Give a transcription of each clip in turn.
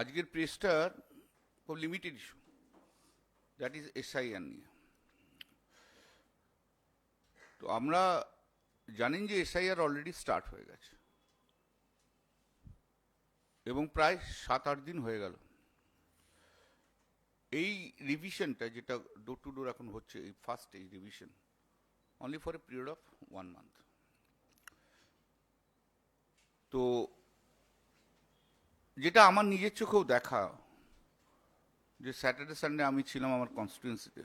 আজকের প্রেসটার খুব limited issue that is SIR নিয়ে। তো আমরা জানেন যে এসআইআর অলরেডি স্টার্ট হয়ে গেছে। এবং প্রায় সাত আট দিন হয়ে গেল। এই রিভিশনটা যেটা ডোর টু ডোর এখন হচ্ছে, এই ফার্স্ট এই revision only for a period of one month তো যেটা আমার নিজের চোখেও দেখা যে স্যাটারডে সানডে আমি ছিলাম আমার কনস্টিটুয়েন্সিতে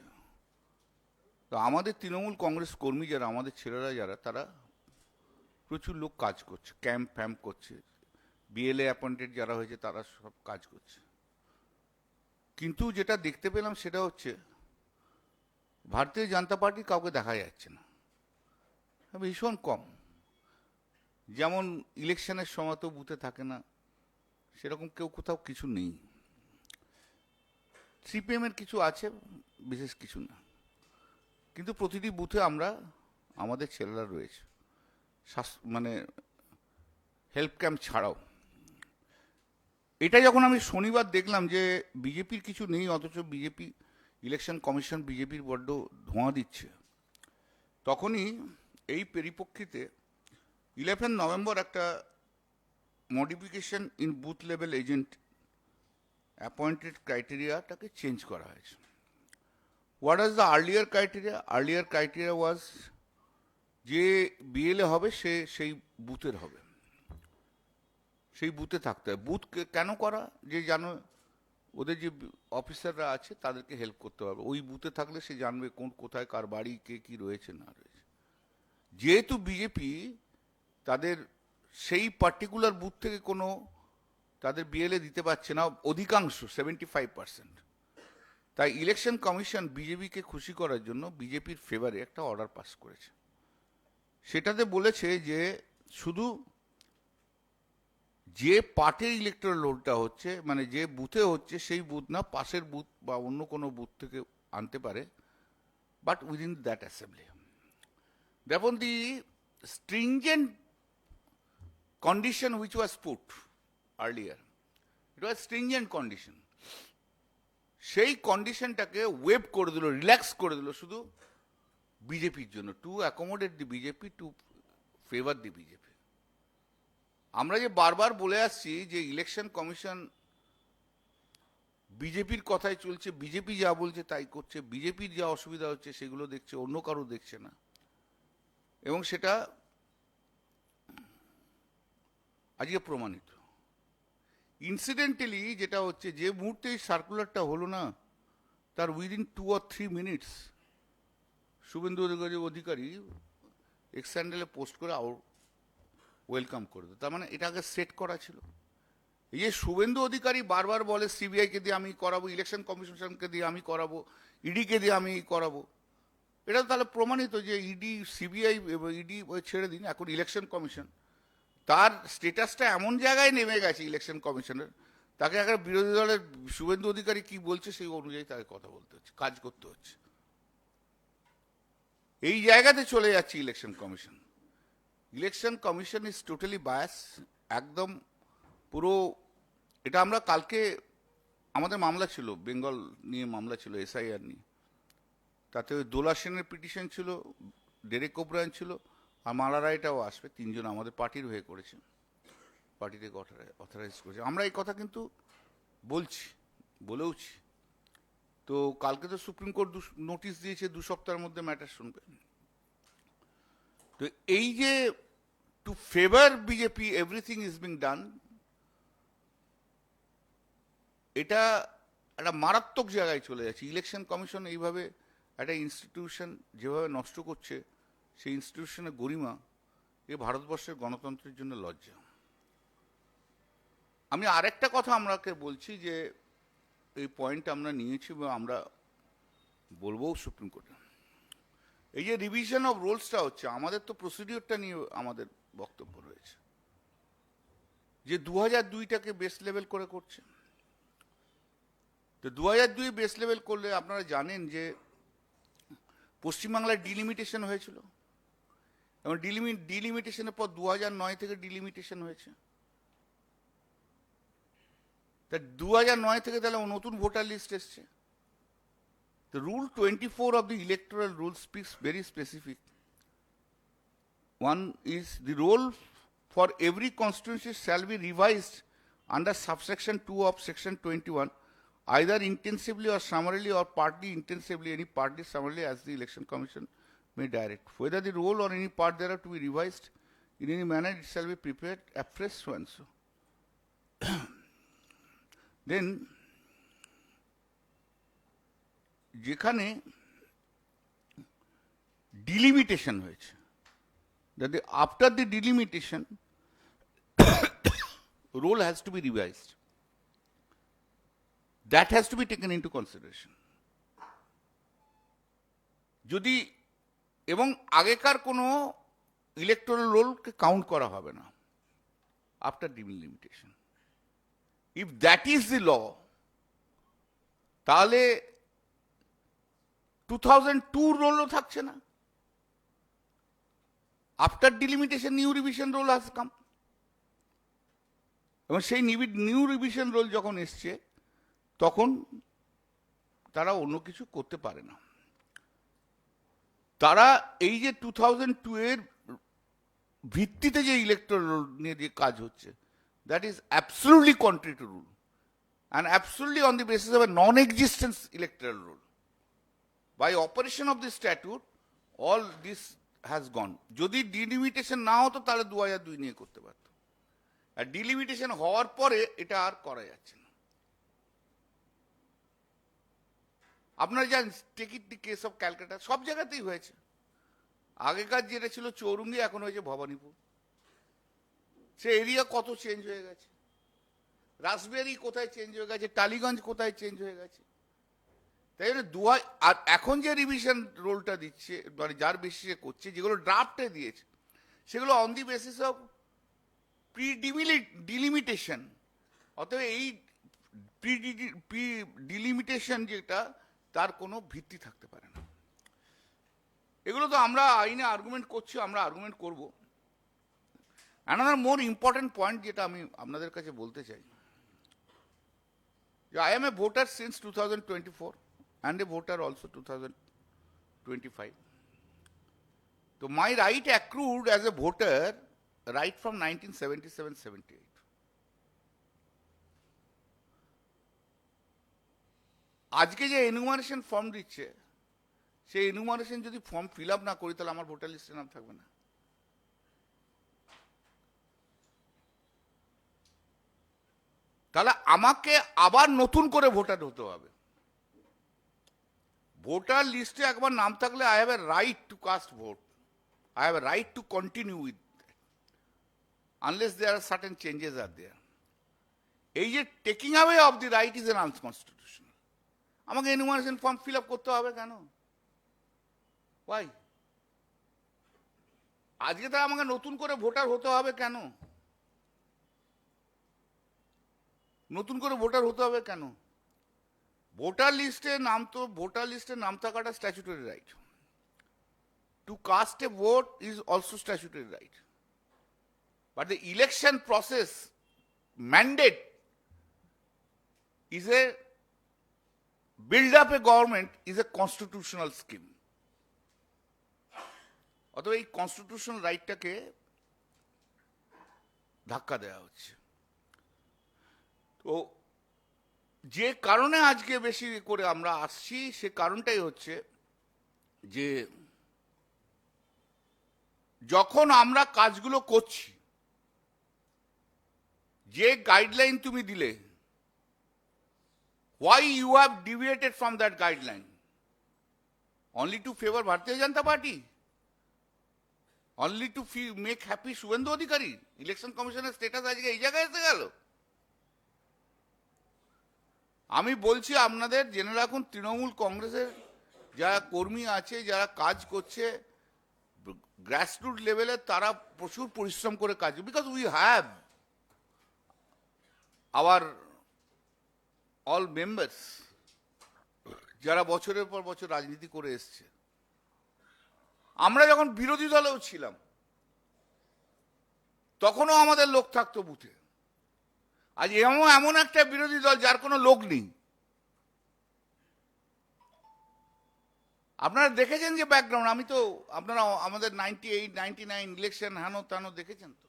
তো আমাদের তৃণমূল কংগ্রেস কর্মী যারা, আমাদের ছেলেরা যারা, তারা প্রচুর লোক কাজ করছে ক্যাম্প ফ্যাম্প করছে। বিএলএ অ্যাপয়েন্টেড যারা হয়েছে, তারা সব কাজ করছে। কিন্তু যেটা দেখতে পেলাম সেটা হচ্ছে, ভারতীয় জনতা পার্টি কাউকে দেখা যাচ্ছে না। ভীষণ কম। যেমন ইলেকশনের সময় তো বুথে থাকে না। সেরকম কেউ কোথাও কিছু নেই। সিপিএমের কিছু আছে, বিশেষ কিছু না। কিন্তু প্রতিটি বুথে আমরা, আমাদের ছেলেরা রয়েছে। মানে হেল্প ক্যাম্প ছাড়াও। এটা যখন আমি শনিবার দেখলাম যে বিজেপির কিছু নেই, অথচ বিজেপি, ইলেকশন কমিশন বিজেপির বড্ড ধোঁয়া দিচ্ছে, তখনই এই পরিপ্রেক্ষিতে ইলেভেন নভেম্বর একটা modification in booth level agent appointed ক্রাইটেরিয়াটাকে change করা হয়েছে। What was the earlier criteria earlier criteria was যে বিএলএ হবে, সে সেই বুথের হবে। সেই বুথে থাকতে হয় বুথ কেন করা? যে জানো, ওদের যে অফিসাররা আছে, তাদেরকে হেল্প করতে হবে। ওই বুথে থাকলে সে জানবে কোন, কোথায়, কার বাড়ি, কে, কী রয়েছে, না রয়েছে। যেহেতু বিজেপি তাদের সেই পার্টিকুলার বুথ থেকে কোনো তাদের বিএলএ দিতে পারছে না, অধিকাংশ সেভেন্টি ফাইভ পার্সেন্ট তাই ইলেকশন কমিশন বিজেপিকে খুশি করার জন্য বিজেপির ফেভারে একটা অর্ডার পাস করেছে। সেটাতে বলেছে যে শুধু যে পার্টির ইলেকট্রাল রোলটা হচ্ছে মানে যে বুথে হচ্ছে, সেই বুথ না, পাশের বুথ বা অন্য কোনো বুথ থেকে আনতে পারে বাট উইদিন দ্যাট অ্যাসেম্বলি দেখুন দি stringent condition which was put earlier. It was stringent condition. সেই কন্ডিশনটাকে ওয়েব করে দিল রিল্যাক্স করে দিল শুধু বিজেপির জন্য। To accommodate the BJP to favour the BJP আমরা যে বারবার বলে আসছি যে ইলেকশন কমিশন বিজেপির কথাই চলছে বিজেপি যা বলছে তাই করছে বিজেপির যা অসুবিধা হচ্ছে সেগুলো দেখছে, অন্য কারও দেখছে না। এবং সেটা আজকে প্রমাণিত। ইনসিডেন্টালি যেটা হচ্ছে, যে মুহূর্তে এই সার্কুলারটা হলো না, তার within two or three minutes Suvendu Adhikari Adhikari X স্যান্ডেলে post করে আউট ওয়েলকাম করে দিল তার মানে এটা আগে সেট করা ছিল। এই যে শুভেন্দু অধিকারী বারবার বলে সিবিআইকে দিয়ে আমি করাবো ইলেকশন কমিশনকে দিয়ে আমি করাবো ইডিকে দিয়ে আমি করাবো। এটা তাহলে প্রমাণিত যে ইডি সিবিআই ইডি ছেড়ে দিন, এখন ইলেকশন কমিশন তার স্টেটাসটা এমন জায়গায় নেমে গেছে ইলেকশন কমিশনের তাকে একটা বিরোধী দলের শুভেন্দু অধিকারী কি বলছে সেই অনুযায়ী তাকে কথা বলতে হচ্ছে, কাজ করতে হচ্ছে। এই জায়গাতে চলে যাচ্ছে election commission election commission is totally bias একদম পুরো, এটা আমরা কালকে, আমাদের মামলা ছিল, বেঙ্গল নিয়ে মামলা ছিল এসআইআর নিয়ে। তাতে ওই দোলা সেনের পিটিশন ছিল, ডেরেক ওব্রায়ন ছিল আর মালা রায়টাও আসবে, তিনজন আমাদের পার্টির হয়ে করেছে। পার্টি অথরাইজ করেছে। আমরা এই কথা কিন্তু বলছি, বলেওছি। তো কালকে তো সুপ্রিম কোর্ট নোটিশ দিয়েছে, দু সপ্তাহের মধ্যে ম্যাটার শুনবে। তো এই যে to favour BJP everything is being done এটা একটা মারাত্মক জায়গায় চলে যাচ্ছে। ইলেকশন কমিশন এইভাবে একটা ইনস্টিটিউশন যেভাবে নষ্ট করছে সেই ইনস্টিটিউশনের গরিমা এ ভারতবর্ষের গণতন্ত্রের জন্য লজ্জা। আমি আরেকটা কথা আমরাকে বলছি যে, এই পয়েন্ট আমরা নিয়েছি বা আমরা বলব সুপ্রিম কোর্টে। এই যে রিভিশন অফ রোলসটা হচ্ছে, আমাদের তো প্রসিডিওরটা নিয়ে আমাদের বক্তব্য রয়েছে। যে দু হাজার দুইটাকে বেস লেভেল করে করছে। তো দু হাজার দুই বেস লেভেল করলে আপনারা জানেন যে, পশ্চিমবাংলায় ডিলিমিটেশন হয়েছিল। এবং ডিলিমিট ডিলিমিটেশনের পর দু হাজার নয় থেকে ডিলিমিটেশন হয়েছে। তা দুহাজার নয় থেকে তাহলে নতুন ভোটার লিস্ট এসছে। The rule twenty four of the electoral rule speaks very specific one is the roll for every constituency shall be revised under subsection two of section twenty one either intensively or summarily or partly intensively any partly summarily as the election commission may direct. Whether the role or any part thereof to be revised in any manner, it shall be prepared afresh so and so. then যেখানে delimitation হয়েছে that the, after the delimitation role has to be revised that has to be taken into consideration যদি এবং আগেকার কোনো electoral রোলকে count করা হবে না after delimitation if that is the law তাহলে টু থাউজেন্ড টু রোলও থাকছে না। After delimitation new revision roll has come এবং সেই নিউ রিভিশন রোল যখন এসছে, তখন তারা অন্য কিছু করতে পারে না। তারা এই যে টু থাউজেন্ড টু এর ভিত্তিতে যে ইলেকট্রাল রোল নিয়ে যে কাজ হচ্ছে that is absolutely contrary to rule and absolutely on the basis of a non existence electoral roll by operation of this statute all this has gone যদি delimitation না হতো, তাহলে দু হাজার দুই নিয়ে করতে পারতো। আর ডিলিমিটেশন হওয়ার পরে এটা আর করা যাচ্ছে না। আপনারা জানেন, take it the case of Calcutta, সব জায়গাতেই হয়েছে। আগেকার যেটা ছিল চৌরঙ্গি, এখন হয়েছে ভবানীপুর। সে এরিয়া কত চেঞ্জ হয়ে গেছে। রাসবেরি কোথায় চেঞ্জ হয়ে গেছে, টালিগঞ্জ কোথায় চেঞ্জ হয়ে গেছে। তাই জন্য দু হাজার আর এখন যে রিভিশন রোলটা দিচ্ছে মানে যার বেসিসে করছে, যেগুলো ড্রাফটে দিয়েছে, সেগুলো on the basis of pre delimitation অতএব এই প্রি ডিলিমিটেশন যেটা তার কোনো ভিত্তি থাকতে পারে না এগুলো তো আমরা আইনে আর্গুমেন্ট করছি, আমরা আর্গুমেন্ট করব অ্যানাদার মোর ইম্পর্টেন্ট পয়েন্ট যেটা আমি আপনাদের কাছে বলতে চাই I am a voter since 2024 and a voter also 2025. So my right accrued as a voter right from 1977-78. আজকে যে এনুমারেশন ফর্ম দিচ্ছে, সেই এনুমারেশন যদি ফর্ম ফিল আপ না করি, তাহলে আমার ভোটার লিস্টে নাম থাকবে না। তাহলে আমাকে আবার নতুন করে ভোটার হতে হবে। ভোটার লিস্টে একবার নাম থাকলে I have a right to cast vote I have a right to continue with unless there are certain changes are there এই যে taking away of the right is an unconstitutional আমাকে enumeration form fill করতে হবে কেন? Y আজকে তো আমাকে নতুন করে ভোটার হতে হবে কেন? নতুন করে ভোটার হতে হবে কেন? ভোটার লিস্টে নাম তো ভোটার লিস্টে নাম থাকাটা statutory right to cast a vote is also statutory right but the election process mandate is a build up a government is a constitutional scheme. অথবা এই কনস্টিটিউশনাল রাইটটাকে ধাক্কা দেওয়া হচ্ছে। তো যে কারণে আজকে বেশি করে আমরা আসছি, সে কারণটাই হচ্ছে যে যখন আমরা কাজগুলো করছি, যে গাইডলাইন তুমি দিলে why you have deviated from that guideline? Only to favor bharatiya janata party. Only to make happy Suvendu Adhikari election কমিশনের স্ট্যাটাস আজকে এই জায়গায় এসে গেল। আমি বলছি আপনাদের জেনে রাখুন, তৃণমূল কংগ্রেসের যারা কর্মী আছে, যারা কাজ করছে গ্রাসরুট লেভেলে তারা প্রচুর পরিশ্রম করে কাজ because we have our all members যারা বছরের পর বছর রাজনীতি করে এসছে। আমরা যখন বিরোধী দলেও ছিলাম, তখনও আমাদের লোক থাকতো বুথে। আজ এমন এমন একটা বিরোধী দল যার কোনো লোক নেই। আপনারা দেখেছেন যে ব্যাকগ্রাউন্ড আমি তো, আপনারা আমাদের ninety eight ninety nine election হেন তেন দেখেছেন তো?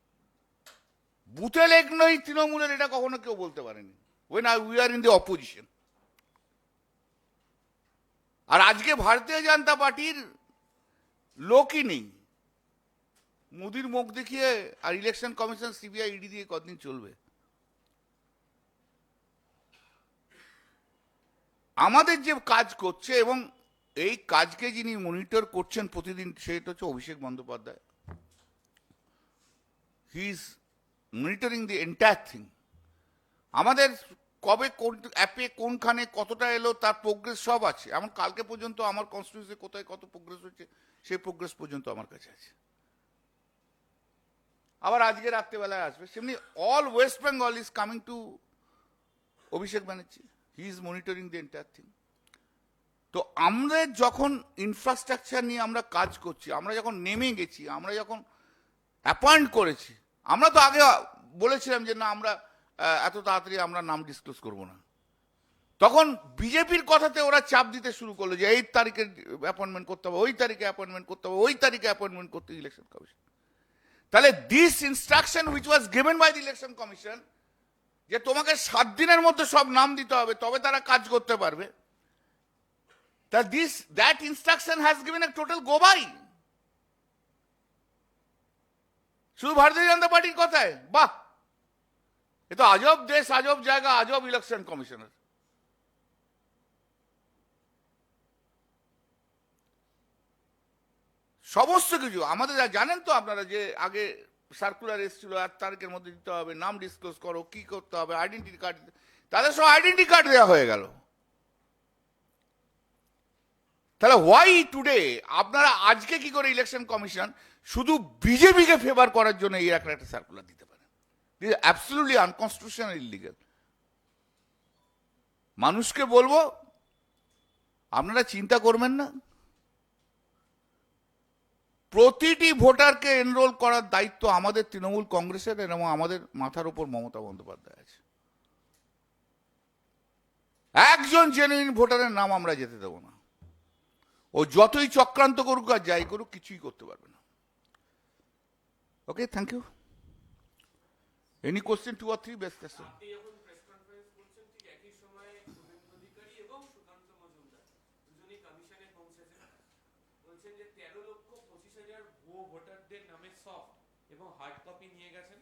বুথে লেগ নই তৃণমূলের এটা কখনো কেউ বলতে পারেনি। When I we are in the opposition আর আজকে ভারতীয় জনতা পার্টির লোকই নেই। মোদির মুখ দেখিয়ে আর ইলেকশন কমিশন সিবিআই ইডি দিয়ে কতদিন চলবে? আমাদের যে কাজ করছে এবং এই কাজকে যিনি মনিটর করছেন প্রতিদিন, সেটা হচ্ছে Abhishek Bandyopadhyay. He is monitoring the entire thing আমাদের কবে কোন অ্যাপে কোনখানে কতটা এলো, তার প্রোগ্রেস সব আছে। এমন কালকে পর্যন্ত আমার কনস্টিটিউন্সি কোথায় কত প্রোগ্রেস হচ্ছে সেই প্রোগ্রেস পর্যন্ত আমার কাছে আছে। আবার আজকে রাত্রেবেলায় আসবে। সেমনি all West Bengal is coming to Abhishek Banerjee he is monitoring the entire thing তো আমরা যখন ইনফ্রাস্ট্রাকচার নিয়ে আমরা কাজ করছি, আমরা যখন নেমে গেছি, আমরা যখন অ্যাপয়েন্ট করেছি, আমরা তো আগে বলেছিলাম যে না, আমরা এত তাড়াতাড়ি আমরা নাম ডিসক্লোজ করব না। তখন বিজেপির কথাতে ওরা চাপ দিতে শুরু করল যে, এই তারিখে অ্যাপয়েন্টমেন্ট করতে হবে, ওই তারিখে অ্যাপয়েন্টমেন্ট করতে হবে, ওই তারিখে অ্যাপয়েন্টমেন্ট করতে ইলেকশন কমিশন তাহলে this instruction which was given by the election commission যে তোমাকে সাত দিনের মধ্যে সব নাম দিতে হবে, তবে তারা কাজ করতে পারবে। তা this that instruction has given a total go by শুধু ভারতীয় জনতা পার্টির কথায়? বাহ! এ তো আজব দেশ আজব জায়গা আজব ইলেকশন কমিশনার সমস্ত কিছু, আমাদের জানেন তো আপনারা যে আগে সার্কুলার এসেছিল এক তারিখের মধ্যে দিতে হবে, নাম ডিসক্লোজ করো, কি করতে হবে আইডেন্টি কার্ড তাদের সব আইডেন্টি কার্ড দেওয়া হয়ে গেল। তাহলে হোয়াই টুডে আপনারা আজকে কি করে ইলেকশন কমিশন শুধু বিজেপিকে ফেভার করার জন্য এই একটা সার্কুলার দিতে পারেন অ্যাবসলুটলি আনকনস্টিটিউশনাল ইলিগাল মানুষকে বলব, আপনারা চিন্তা করবেন না। প্রতিটি ভোটারকে এনরোল করার দায়িত্ব আমাদের তৃণমূল কংগ্রেসের এবং আমাদের মাথার উপর মমতা বন্দ্যোপাধ্যায় আছে। একজন জেনুইন ভোটারের নাম আমরা যেতে দেবো না। ও যতই চক্রান্ত করুক আর যাই করুক, কিছুই করতে পারবে না। Okay thank you any question two or three best question অধিকারী এবং হার্ড কপি নিয়ে গেছেন।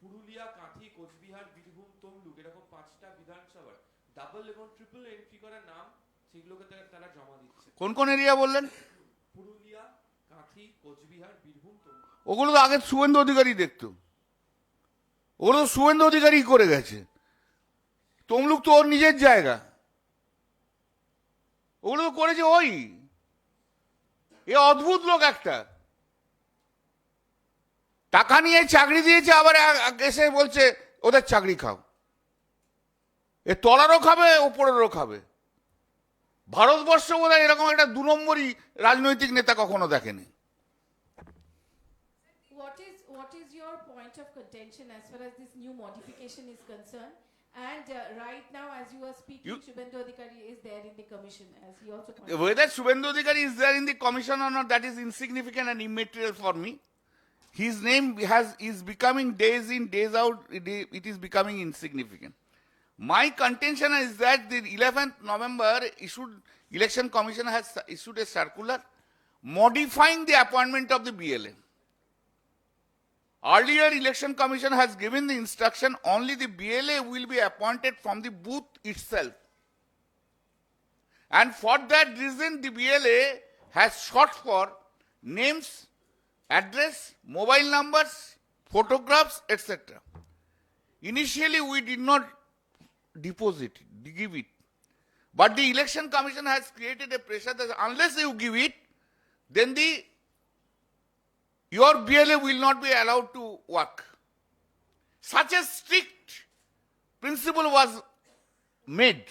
পুরুলিয়া কাঁথি কোচবিহার বীরভূম তমলুক এরকম পাঁচটা বিধানসভার। ডাবল এবং ট্রিপল এন্ট্রি করা নাম সেগুলোকে তারা- তারা জমা দিচ্ছে। কোন কোন এরিয়া বললেন? পুরুলিয়া কাঁথি কোচবিহার বীরভূম তমলুক। ওগুলো তো আগে শুভেন্দু অধিকারী দেখতো। ওগুলো তো শুভেন্দু অধিকারী করে গেছে। তমলুক তো ওর নিজের জায়গা। ওগুলো তো করেছে ওই। এ অদ্ভুত লোক একটা। টাকা নিয়ে চাকরি দিয়েছে, আবার এসে বলছে, ওদের চাকরি খাও। এ তলারও খাবে, ওপরেরও খাবে। ভারতবর্ষ বোধ এরকম একটা দু নম্বরই রাজনৈতিক নেতা কখনো দেখেনি। Of contention as far as this new modification is concerned? And uh, right now, as you are speaking, You- Shubhendu Adhikari is there in the commission, as he also pointed. Whether Subhendu Adhikari is there in the commission or not, that is insignificant and immaterial for me. His name has is becoming days in, days out, it i- it is becoming insignificant. My contention is that the 11th November issued, Election Commission has issued a circular modifying the appointment of the BLA. Earlier, Election Commission has given the instruction only the BLA will be appointed from the booth itself. And for that reason, the BLA has sought for names, address, mobile numbers, photographs, etc. Initially, we did not deposit, give it. But the election commission has created a pressure that unless you give it, then the your BLA will not be allowed to work. Such a strict principle was made.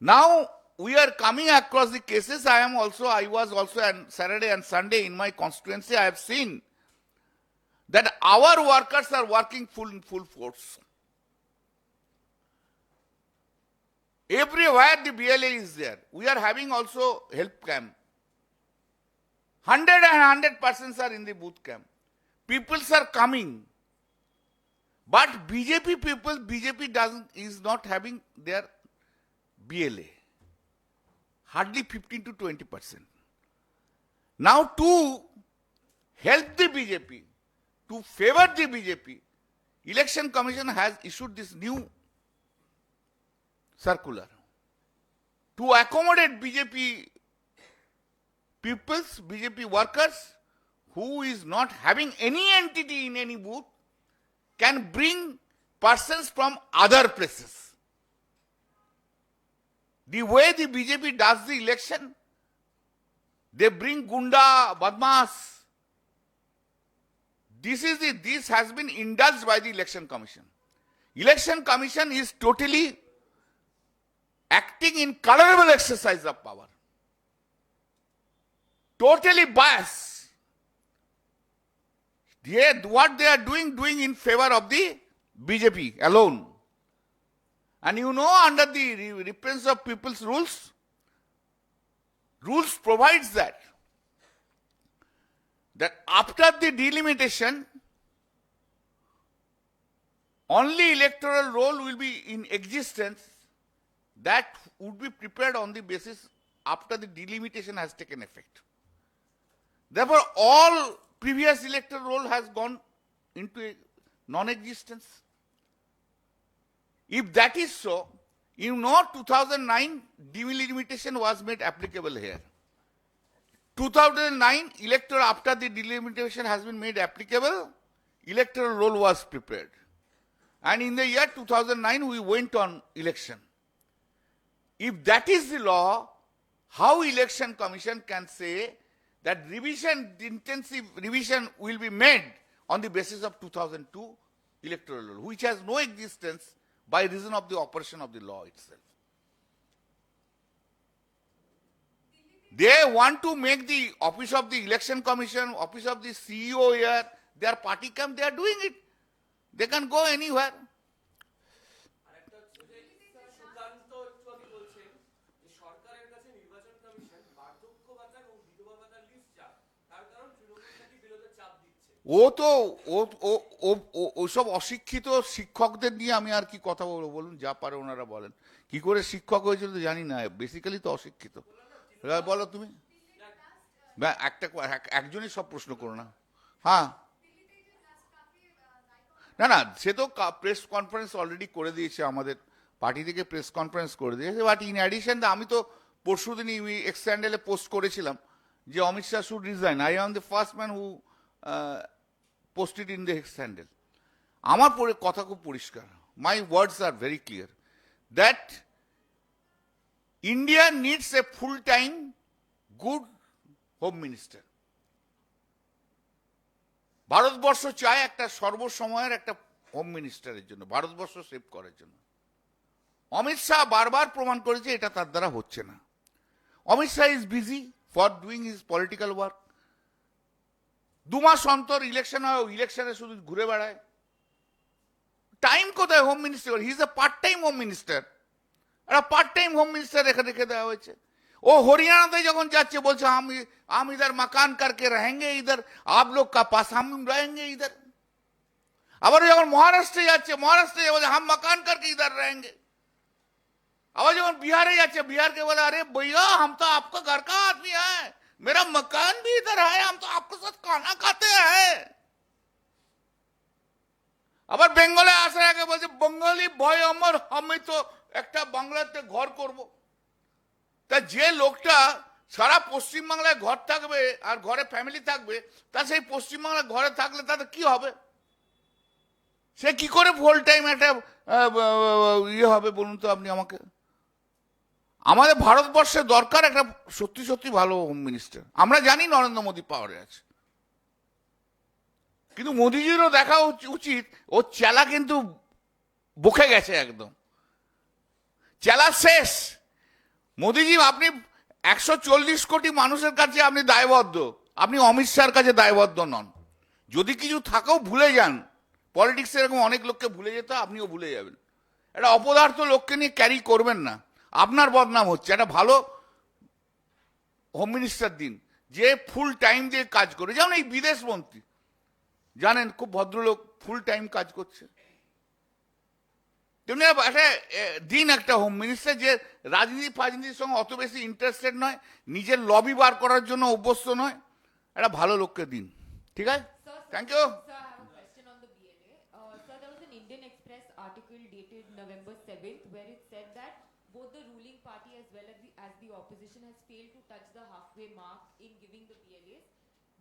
Now we are coming across the cases. I am also, I was also on Saturday and Sunday in my constituency. I have seen that our workers are working full in full force. Everywhere the BLA is there. We are having also help camp. 100 and 100 persons are in the booth camp. Peoples are coming. But BJP people, BJP doesn't is not having their BLA. Hardly 15 to 20 percent. Now to help the BJP, to favor the BJP, Election Commission has issued this new circular to accommodate BJP peoples, BJP workers who is not having any entity in any booth can bring persons from other places. The way the BJP does the election, they bring gunda, badmas. This is the, this has been indulged by the election commission. Election commission is totally acting in colorable exercise of power. Totally biased. They, what they are doing, doing in favor of the BJP alone. And you know, under the re- reference of people's rules, rules provides that that after the delimitation, only electoral roll will be in existence that would be prepared on the basis after the delimitation has taken effect. Therefore, all previous electoral roll has gone into non-existence. If that is so, you know 2009 delimitation was made applicable here. 2009 electoral after the delimitation has been made applicable, electoral roll was prepared. And in the year 2009 we went on election. If that is the law, how election commission can say that revision, intensive revision will be made on the basis of 2002 electoral law, which has no existence by reason of the operation of the law itself. They want to make the office of the election commission, office of the CEO here, their party camp, they are doing it. They can go anywhere. ও তো, ও ওসব অশিক্ষিত শিক্ষকদের নিয়ে আমি আর কি কথা বলব বলুন, যা পারে ওনারা বলেন। কি করে শিক্ষক হয়েছিল তো জানি না বেসিক্যালি তো অশিক্ষিত। বলো তুমি। একটা এক- একজনই সব প্রশ্ন করো না। হ্যাঁ। না না, সে তো প্রেস কনফারেন্স অলরেডি করে দিয়েছে আমাদের পার্টি থেকে প্রেস কনফারেন্স করে দিয়েছে। বাট ইন অ্যাডিশন আমি তো পরশু দিনই এক্স পোস্ট করেছিলাম যে Amit Shah should resign I am the first man who posted in the sandal আমার পরে, কথা খুব পরিষ্কার। My words are very clear that India needs a full time good home minister Bharatvarsha চায় একটা সর্বসময়ের একটা হোম মিনিস্টারের জন্য, ভারতবর্ষ সেভ করার জন্য। অমিত শাহ বারবার প্রমাণ করেছে, এটা তার দ্বারা হচ্ছে না। Amit Shah is busy for doing his political work দু মাস অন্তর ইলেকশন হয় ইলেকশনে শুধু ঘুরে বেড়ায়। টাইম কোথায় home minister is a part time home minister একটা পার্ট টাইম হোম মিনিস্টার রেখে রেখে দেওয়া হয়েছে। ও হরিয়ানাতে যখন যাচ্ছে, বলছে, আমি, আম ইধার মাকান কারকে রহেঙ্গে ইধার, আপ লোক কা পাস, হাম রহেঙ্গে ইধার। আবার যখন মহারাষ্ট্রে যাচ্ছে, মহারাষ্ট্রে বলছে, হাম মাকান কারকে ইধার রহেঙ্গে। আবার যখন বিহারে যাচ্ছে, বিহারকে বলে, আরে বইয়া হাম তো আপনার ঘর কা আদমি হ্যাঁ मेरा मकान भी इधर है हम तो आपके साथ खाना खाते हैं আবার বেঙ্গলে আসার আগে বলছে বঙ্গালী ভয় আমার আমি তো একটা বাংলাতে ঘর করব তা যে লোকটা সারা পশ্চিমবাংলায় ঘর থাকবে আর ঘরে ফ্যামিলি থাকবে তা সেই পশ্চিমবাংলায় ঘরে থাকলে তাতে কি হবে সে কি করে ফুল টাইম একটা আহ, আহ, ইয়ে হবে বলুন তো আপনি আমাকে আমাদের ভারতবর্ষে দরকার একটা সত্যি সত্যি ভালো হোম মিনিস্টার আমরা জানি নরেন্দ্র মোদী পাওয়ারে আছে। কিন্তু মোদিজিরও দেখা উচ- উচিত, ও চেলা কিন্তু বকে গেছে একদম। চেলা শেষ। মোদিজি, আপনি একশো চল্লিশ কোটি মানুষের কাছে আপনি দায়বদ্ধ। আপনি অমিত শাহর কাছে দায়বদ্ধ নন। যদি কিছু থাকেও ভুলে যান। পলিটিক্সে এরকম অনেক লোককে ভুলে যেত আপনিও ভুলে যাবেন। একটা অপদার্থ লোককে নিয়ে ক্যারি করবেন না। আপনার বদনাম হচ্ছে। একটা ভালো হোম মিনিস্টার দিন যে ফুল টাইম দিয়ে কাজ করে। যেমন এই বিদেশ মন্ত্রী জানেন খুব ভদ্রলোক ফুল টাইম কাজ করছে। তেমনি একটা দিন একটা হোম মিনিস্টার যে রাজনীতি ফাজনীতির সঙ্গে অত বেশি ইন্টারেস্টেড নয় নিজের লবি বার করার জন্য অভ্যস্ত নয় একটা ভালো লোককে দিন। ঠিক আছে? Thank you. Uh, November 7th where it said that both the ruling party as well as the, as the opposition has failed to touch the halfway mark in giving the BLAs.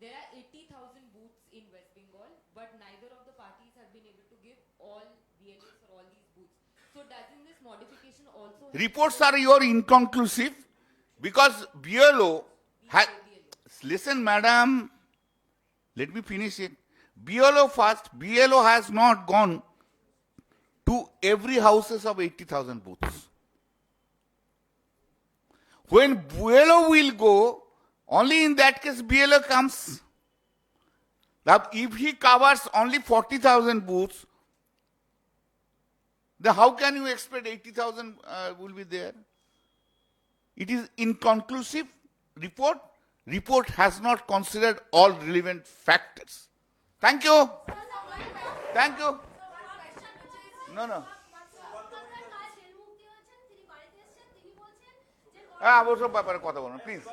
There are 80,000 booths in West Bengal, but neither of the parties have been able to give all BLAs for all these booths. So doesn't this modification also reports are your inconclusive because BLO had listen madam let me finish it BLO first BLO has not gone to every houses of 80,000 booths when BLO will go only in that case BLO comes now if he covers only 40,000 booths then how can you expect 80,000 uh, will be there? It is inconclusive report. Report has not considered all relevant factors. Thank you. Thank you. No, no. হ্যাঁ অবশ্য ব্যাপারে কথা বলুন please